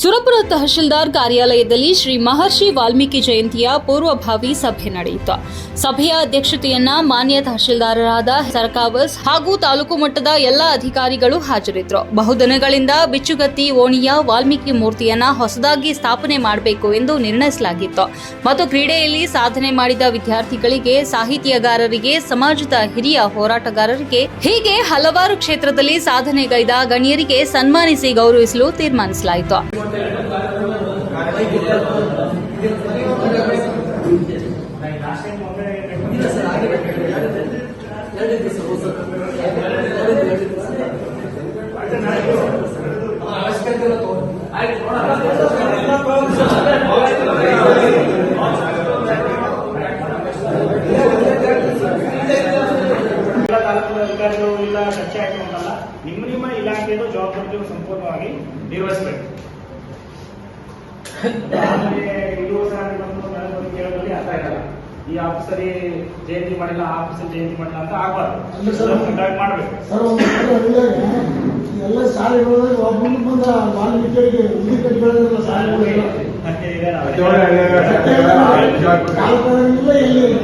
ಸುರಪುರ ತಹಶೀಲ್ದಾರ್ ಕಾರ್ಯಾಲಯದಲ್ಲಿ ಶ್ರೀ ಮಹರ್ಷಿ ವಾಲ್ಮೀಕಿ ಜಯಂತಿಯ ಪೂರ್ವಭಾವಿ ಸಭೆ ನಡೆಯಿತು. ಸಭೆಯ ಅಧ್ಯಕ್ಷತೆಯನ್ನ ಮಾನ್ಯ ತಹಶೀಲ್ದಾರರಾದ ಸರ್ಕಾವಸ್ ಹಾಗೂ ತಾಲೂಕು ಮಟ್ಟದ ಎಲ್ಲ ಅಧಿಕಾರಿಗಳು ಹಾಜರಿದ್ದರು ಬಹುದಿನಗಳಿಂದ ಬಿಚ್ಚುಗತ್ತಿ ಓಣಿಯ ವಾಲ್ಮೀಕಿ ಮೂರ್ತಿಯನ್ನ ಹೊಸದಾಗಿ ಸ್ಥಾಪನೆ ಮಾಡಬೇಕು ಎಂದು ನಿರ್ಣಯಿಸಲಾಗಿತ್ತು. ಮತ್ತು ಕ್ರೀಡೆಯಲ್ಲಿ ಸಾಧನೆ ಮಾಡಿದ ವಿದ್ಯಾರ್ಥಿಗಳಿಗೆ, ಸಾಹಿತ್ಯಗಾರರಿಗೆ, ಸಮಾಜದ ಹಿರಿಯ ಹೋರಾಟಗಾರರಿಗೆ ಹೀಗೆ ಹಲವಾರು ಕ್ಷೇತ್ರದಲ್ಲಿ ಸಾಧನೆಗೈದ ಗಣ್ಯರಿಗೆ ಸನ್ಮಾನಿಸಿ ಗೌರವಿಸಲು ತೀರ್ಮಾನಿಸಲಾಯಿತು. ಅಧಿಕಾರಿಗಳು ಇಲ್ಲ ಚರ್ಚೆ ಆಗಿರೋದಲ್ಲ ನಿಮ್ಮ ನಿಮ್ಮ ಇಲಾಖೆಯದು ಜವಾಬ್ದಾರಿಗಳು ಸಂಪೂರ್ಣವಾಗಿ ನಿರ್ವಹಿಸಬೇಕು. ಈ ಆಫೀಸರಿ ಜಯಂತಿ ಮಾಡಿಲ್ಲ ಆ ಆಫೀಸಲ್ಲಿ ಜಯಂತಿ ಮಾಡಿಲ್ಲ ಅಂತ ಆಗ್ಬಾರ್ದು ಮಾಡ್ಬೇಕು ಸರ್ ಎಲ್ಲ ಬಂದ ಉದ್ದಿ ಕಟ್ಟಿಕೊಳ್ಳೋದಿಲ್ಲ ಇಲ್ಲ ಎಲ್ಲಿ ಇಲ್ಲ.